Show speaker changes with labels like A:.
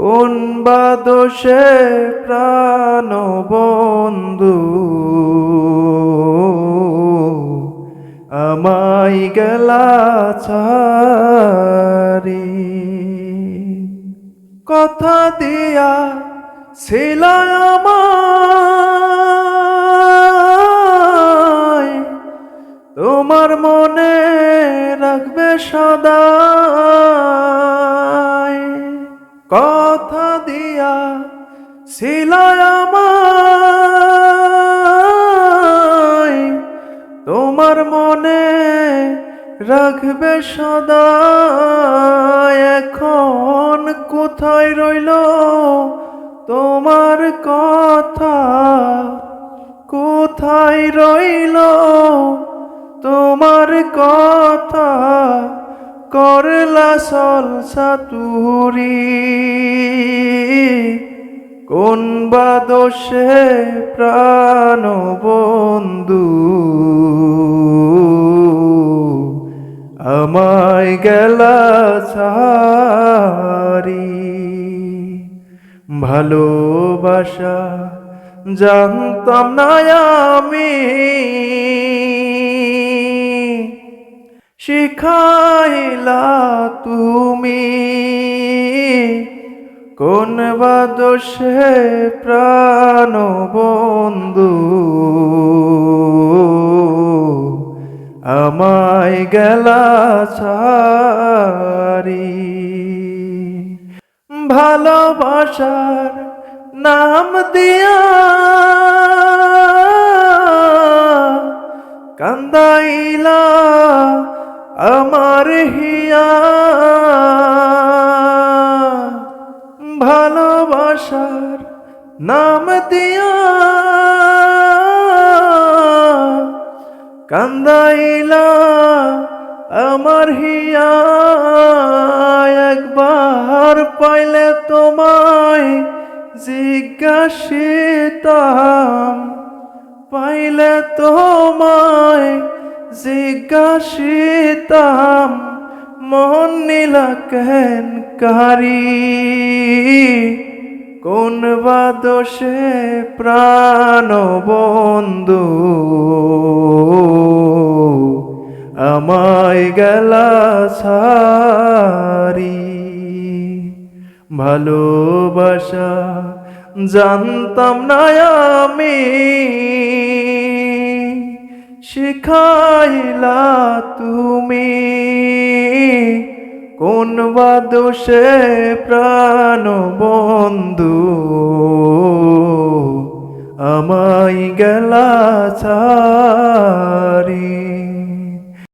A: কোন বা দোষে প্রাণ বন্ধু আমায় গেলা ছাড়ি। কথা দিয়া ছিল আমায়। তোমার মনে রাখবে সদা। কথা দিয়া আমায়, তোমার মনে রাখবে সদা এখন কোথায় রইল তোমার কথা? কোথায় রইল তোমার কথা? করলা সল সাতুরি। কোন বা দোষে প্রাণ বন্ধু? আমায় গেলা ছাড়ি ভালোবাসা জানতাম না আমি। শিখাইলা তুমি কোন বা দোষে প্রাণ বন্ধু? আমায় গেলা ছাড়ি। ভালোবাসার নাম দিয়া কান্দাইলা আমার হিয়া ভালোবাসার নাম দিয়া কান্দাইলা আমার হিয়া একবার পাইলে তোমায় জিজ্ঞাসিতাম পাইলে তোমায় জিজ্ঞাসিতাম, মন নীলা কেন কারি কোন বা দোষে প্রাণ বন্ধু আমায় গেলা সারি। ভালোবাসা জানতাম না আমি। শিখাইলা তুমি কোন বা দোষে প্রাণ বন্ধু? আমায় গেলা ছাড়ি